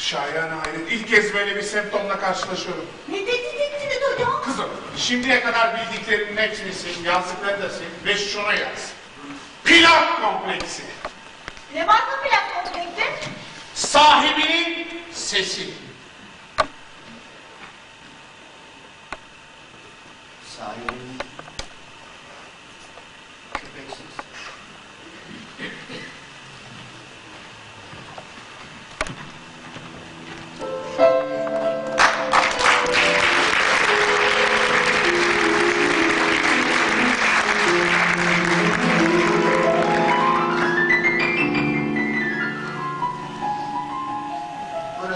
Şayan hayret. İlk kez böyle bir semptomla karşılaşıyorum. Ne dedi ne dedi hocam? Kızım, şimdiye kadar bildiklerinin hepsini sil, yazdıklarını da sil ve şunu yaz. Plak kompleksi. Ne var mı plak kompleksi? Sahibinin sesi. Sahibinin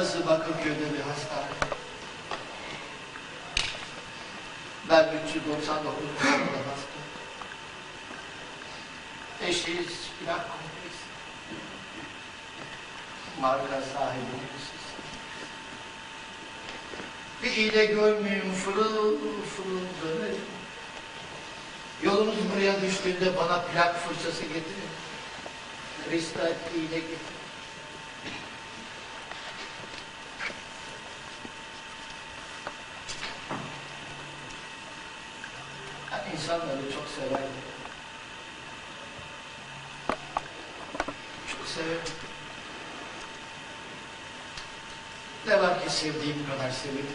Burası Bakırköy'de bir hastane. Ben 399 numaralı hasta. Eşiyiz plak kompleksi. Marka sahibi siz. Bir iğne görmeyeyim fırıl fırıl dönerim. Yolunuz buraya düştüğünde bana plak fırçası getirin. Ristat iğne getirin. Ben insanları çok severim. Çok severim. Ne var ki sevdiğim kadar severim.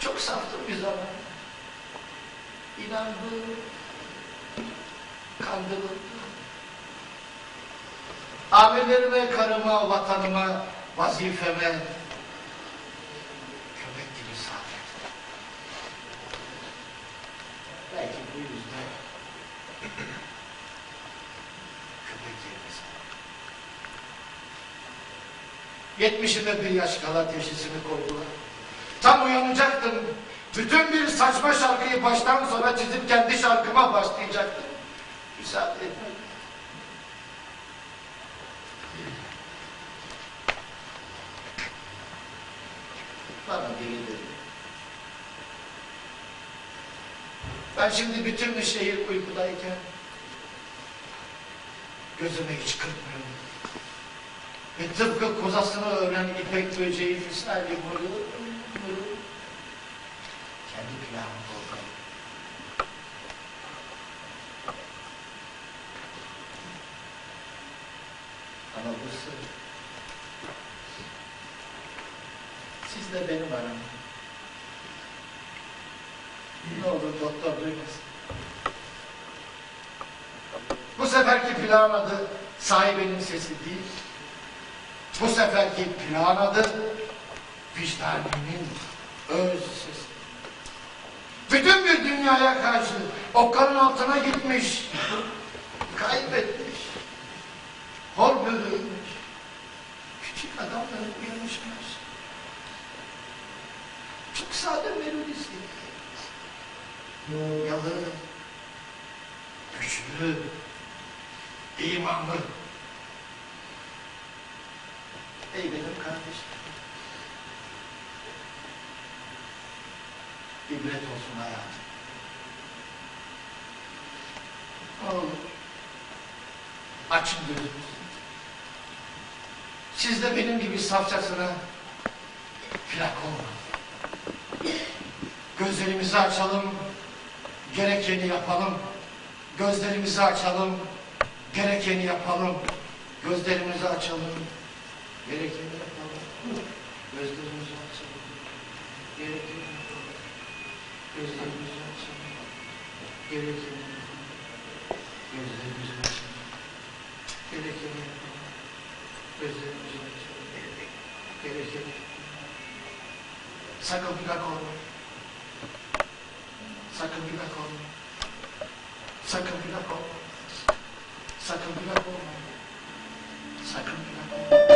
Çok saftım bir zaman. İnandım. Kandırıldım. Amirlerime, karıma, vatanıma, vazifeme bu yüzden köpek yerimiz. Yetmişime bir yaş kala teşhisimi koydular. Tam uyanacaktım. Bütün bir saçma şarkıyı baştan sona çizip kendi şarkıma başlayacaktım. Müsaade etmedi. Bana biri dedi. Ben şimdi bütün bir şehir uykudayken gözüme hiç kırpmıyorum. Ve tıpkı kozasını öğren ipek böceği misali mırıl mırıl kendi planımı doldurayım. Ama bu sır siz de benim aramda. Ne olur doktor duymasın. Bu seferki plan adı sahibinin sesi değil. Bu seferki plan adı vicdaninin öz sesi. Bütün bir dünyaya karşı okkanın altına gitmiş, kaybetmiş, hor görülmüş, küçük adamları uyanışmış. Çok sade melodisi. Yalın, güçlü, imanlı. Ey benim kardeşim. İbret olsun hayatım. Ne. Açın gözünüzü. Siz de benim gibi safçasına plak olmayın. Gözlerimizi açalım, gerekeni yapalım. Gözlerimizi açalım, gerekeni yapalım. Gözlerimizi açalım, gerekeni yapalım. Gözlerimizi açalım, gerekeni yapalım. Gözlerimizi açalım, gerekeni yapalım. Gözlerimizi açalım, gerekeni yapalım. Gözlerimizi açalım, gerekeni yapalım. Sakın plak olmayın. Sakan bila kau Sakan bila kau? Sakan bila kau? Sakan bila kau?